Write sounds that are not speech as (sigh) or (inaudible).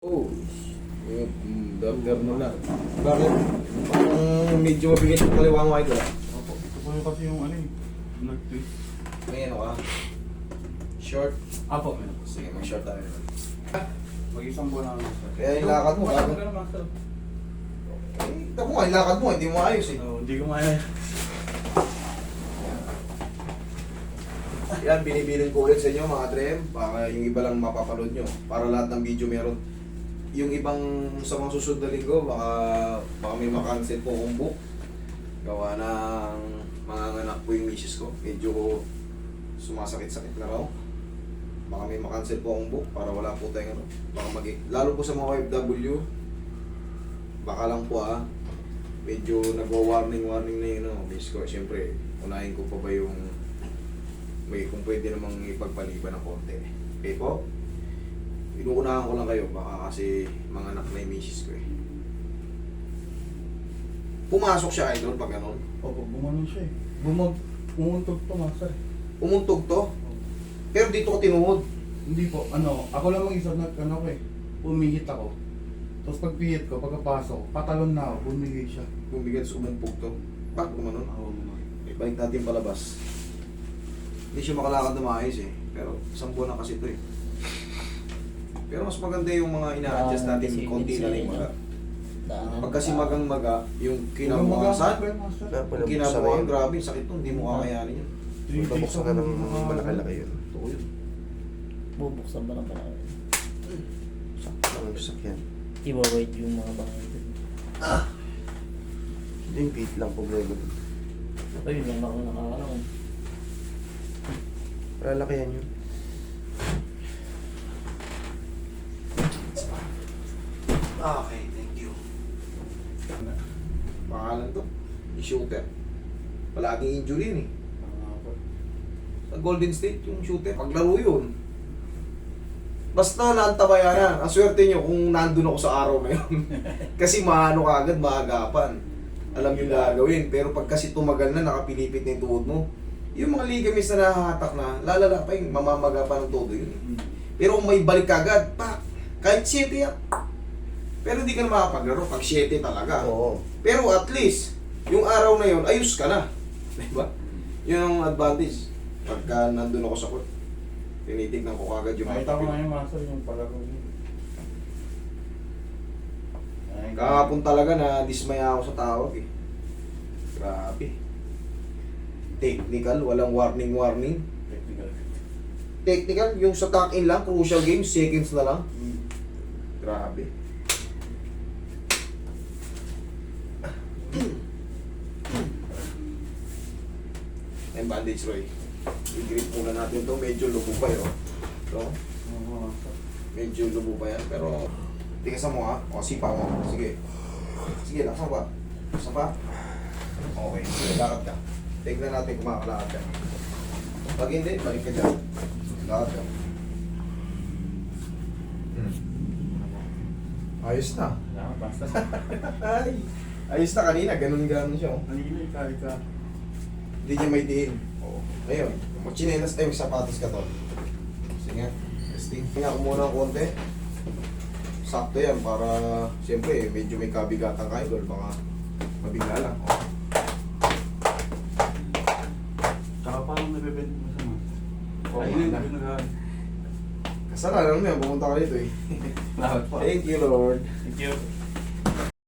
Oh, yung doctor mo na. Bakit? Parang medyo mabigat yung kaliwa mo idol. Opo, ito po yung kasi yung ano eh, nag-twist. May ano ka? Short? Apo, meron. Sige, may short tayo. Mag-isang buwan na lang. Kaya yung lakad mo, ka naman, sir. Eh, ito mo nga, yung lakad mo, hindi mo ayos eh. Oo, Hindi ko maya. Yan, binibilin ko ulit sa inyo mga Drem, para yung iba lang mapapanood nyo. Para lahat ng video meron. Yung ibang sa mga susunod na linggo, baka, baka may makancel po akong book. Gawa ng mga anak po yung misis ko. Medyo sumasakit-sakit na raw. Baka may makancel po akong book para wala po tayong ano. Baka mag Lalo po sa mga OFW, baka lang po ah, medyo nagwa-warning-warning na yun. No? Miss ko, siyempre, unahin ko pa ba yung may kung pwede namang ipagpaliban ng konti. Okay po? Inuunahan ko lang kayo, baka kasi mga anak na yung misis ko eh. Pumasok siya idol pag ganun. Opo, bumanon siya eh. Bumag, umuntog to, master. Umuntog to, pero dito ko tinuhod. Hindi po, ano, ako lang mag-isa na, ano ko eh, pumihit ako. Tapos pagpihit ko, pagkapasok, patalon na ako, bumigay siya. Bumigat sa umumpog to. Pak, gumanon. Ako naman. Ibalik natin palabas. Hindi siya makalakad na maayos eh. Pero isang buwan na kasi ito eh. Pero mas maganda yung mga ina-adjust Ah, natin kasi konti na lang maga. Pag kasi magang maga, yung kinabukasan, kinabukasan, grabe, sakit to, hindi mo kakayanin yun. Babuksan ka ng mga- malaki-laki yun. Totoo yun. Bubuksan ba ng parang Sakto lang yung sasakyan. Iba-wide yung mga bangay dun. Hindi yung feet lang problema. dun. Ayun lang ako nakakalaw. Lalakihan yun. Okay, thank you. Pangalan to? I-shooter. Palaging injury yun eh. Sa Golden State, yung shooter, paglaro yun. Basta naantabayan yan. Ang swerte nyo kung nandun ako sa araw na yun. (laughs) kasi maano ka agad, maagapan. Alam yung gagawin. Pero pag kasi tumagal na, nakapilipit na yung tuhod mo, yung mga ligaments na nahahatak na, lalala pa yung mamamaga pa ng todo yun. eh. Mm. Pero kung may balik agad, pa, kahit 7 yan. Pero hindi ka na makapaglaro pag 7 talaga. Oo. Pero at least, yung araw na yun, ayos ka na. (laughs) Diba? Yun ang advantage. Pagka nandun ako sa court, tinitignan ko kagad yung mga Nakita ko nga yung master yung palaro niya. Ay, Kahapon talaga na dismaya ako sa tawag eh. Grabe. Technical, walang warning-warning. Technical. Technical, yung sa tuck-in lang, crucial game, seconds na lang. Mm. Grabe. And bandage, Roy. I-grip muna natin to. Medyo lubo pa yun. No? Oo, master. Medyo lubo pa yan. Pero, tigasan mo ha. O, sipa mo. Sige. Sige, laksan pa. Laksan pa. Okay. Sige, lakad ka. Tignan natin kung makakalakad ka. Pag hindi, balik ka dyan. Lakad ka. Hmm. Ayos na. Master. (laughs) Ay, ayos na kanina, ganun-ganun siya. Oh. Kanina, ika, ika. Hindi niya may diin. Oo. Ngayon, machinelas tayo, may sapatos ka to. Sige, testing. Tingnan ko muna ng konti. Sakto yan para, siyempre, medyo may kabigatan kayo doon, baka mabigla lang. Oh. Tsaka parang nabibend mo sa master. Oo, Ayun, na. yun, nag- Kasalanan mo yan, pumunta ka dito eh. Thank you, Lord. Thank you.